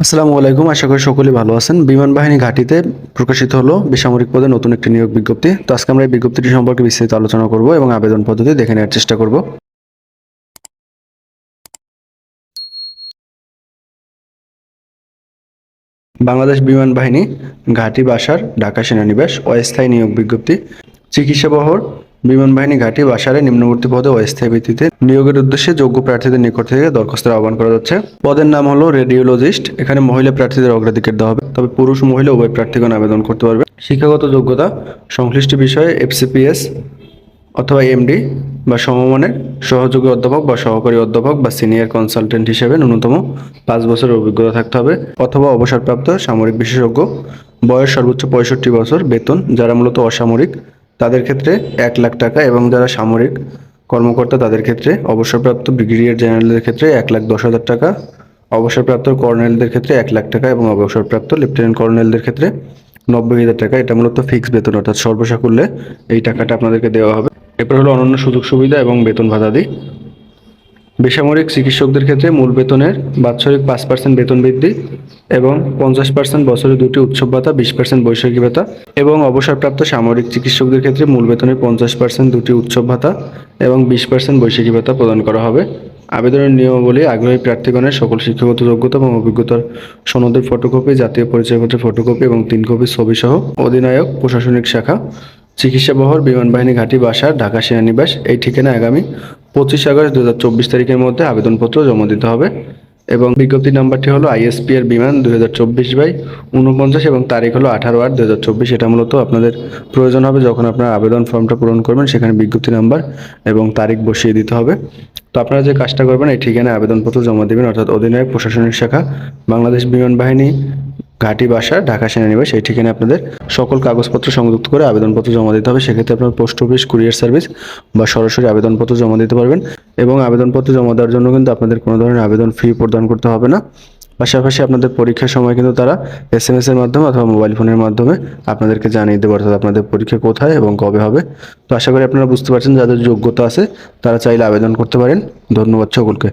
আসসালামু আলাইকুম, আশা করি সকলে ভালো আছেন। বিমান বাহিনী ঘাঁটিতে প্রকাশিত হলো বেসামরিক পদে নতুন একটি নিয়োগ বিজ্ঞপ্তি। তো আজকে আমরা এই বিজ্ঞপ্তিটি সম্পর্কে বিস্তারিত আলোচনা করব এবং আবেদন পদ্ধতি দেখে নেওয়ার চেষ্টা করব। বাংলাদেশ বিমান বাহিনী, ঘাঁটি বাসার ঢাকা সেনানিবাস অস্থায়ী নিয়োগ বিজ্ঞপ্তি, চিকিৎসা বহর বিমান বাহিনী ঘাঁটি বাসারে নিম্নবর্তী পদে অস্থায়ী ভিত্তিতে নিয়োগের উদ্দেশ্যে যোগ্য প্রার্থীদের নিকট থেকে দরখাস্তের আহ্বান করা যাচ্ছে। পদের নাম হলো রেডিওলজিস্ট। এখানে মহিলা প্রার্থীদের অগ্রাধিকার দেওয়া হবে। তবে পুরুষ মহিলা উভয় প্রার্থীগণ আবেদন করতে পারবে। শিক্ষাগত যোগ্যতা, সংশ্লিষ্ট বিষয়ে এফসিপিএস অথবা এমডি বা সমমানের সহযোগী অধ্যাপক বা সহকারী অধ্যাপক বা সিনিয়র কনসালটেন্ট হিসেবে ন্যূনতম পাঁচ বছরের অভিজ্ঞতা থাকতে হবে অথবা অবসরপ্রাপ্ত সামরিক বিশেষজ্ঞ, বয়স সর্বোচ্চ পঁয়ষট্টি বছর, বেতন, যারা মূলত অসামরিক তাদের ক্ষেত্রে এক লাখ টাকা এবং যারা সামরিক কর্মকর্তা, তাদের ক্ষেত্রে অবসরপ্রাপ্ত ব্রিগেডিয়ার জেনারেলদের ক্ষেত্রে এক লাখ দশ হাজার টাকা, অবসরপ্রাপ্ত কর্নেলদের ক্ষেত্রে এক লাখ টাকা এবং অবসরপ্রাপ্ত লেফটেন্যান্ট কর্নেলদের ক্ষেত্রে নব্বই হাজার টাকা। এটা মূলত ফিক্স বেতন, অর্থাৎ সর্বসাকুল্যে এই টাকাটা আপনাদেরকে দেওয়া হবে। এরপর হলো অন্যান্য সুযোগ সুবিধা এবং বেতন ভাতা ভাতাদি। বেসামরিক চিকিৎসকদের ক্ষেত্রে মূল বেতনের বাৎসরিক পাঁচ পার্সেন্ট বেতন বৃদ্ধি এবং পঞ্চাশ পার্সেন্ট বছরে দুটি উৎসব ভাতা, বিশ পার্সেন্ট বৈশাখী ভাতা এবং অবসরপ্রাপ্ত সামরিক চিকিৎসকদের ক্ষেত্রে মূল বেতনের পঞ্চাশ পার্সেন্ট দুটি উৎসব ভাতা এবং বিশ পার্সেন্ট বৈশাখী ভাতা প্রদান করা হবে। আবেদনের নিয়মাবলী আগ্রহী প্রার্থীগণের সকল শিক্ষাগত যোগ্যতা এবং অভিজ্ঞতার সনদের ফটোকপি, জাতীয় পরিচয়পত্রের ফটোকপি এবং তিন কপি ছবি সহ অধিনায়ক, প্রশাসনিক শাখা, চিকিৎসা বহর বিমান বাহিনী ঘাঁটি, বাসা, ঢাকা সেনানিবাস এই ঠিকানা আগামী পঁচিশ আগস্ট দু হাজার চব্বিশ তারিখের মধ্যে আবেদনপত্র জমা দিতে হবে এবং বিজ্ঞপ্তি নাম্বারটি হলো আইএসপি এর বিমান দুই হাজার চব্বিশ বাই উনপঞ্চাশ এবং তারিখ হলো আঠারো আট দু হাজার চব্বিশ। এটা মূলত আপনাদের প্রয়োজন হবে যখন আপনার আবেদন ফর্মটা পূরণ করবেন, সেখানে বিজ্ঞপ্তি নাম্বার এবং তারিখ বসিয়ে দিতে হবে। তো আপনারা যে কাজটা করবেন, এই ঠিকানায় আবেদনপত্র জমা দেবেন, অর্থাৎ অধিনায়ক প্রশাসনিক শাখা, বাংলাদেশ বিমান বাহিনী ঘাঁটি বাসা, ঢাকা সেনানিবাস, এই ঠিকানায় আপনাদের সকল কাগজপত্র সংযুক্ত করে আবেদনপত্র জমা দিতে হবে। সেক্ষেত্রে আপনার পোস্ট অফিস কুরিয়ার সার্ভিস বা সরাসরি আবেদনপত্র জমা দিতে পারবেন এবং আবেদনপত্র জমা দেওয়ার জন্য কিন্তু আপনাদের কোনো ধরনের আবেদন ফি প্রদান করতে হবে না। পাশাপাশি আপনাদের পরীক্ষার সময় কিন্তু তারা এস এম এর মাধ্যমে অথবা মোবাইল ফোনের মাধ্যমে আপনাদেরকে জানিয়ে দেবে, অর্থাৎ আপনাদের পরীক্ষা কোথায় এবং কবে হবে। তো আশা করি আপনারা বুঝতে পারছেন, যাদের যোগ্যতা আছে তারা চাইলে আবেদন করতে পারেন। ধন্যবাদ সকলকে।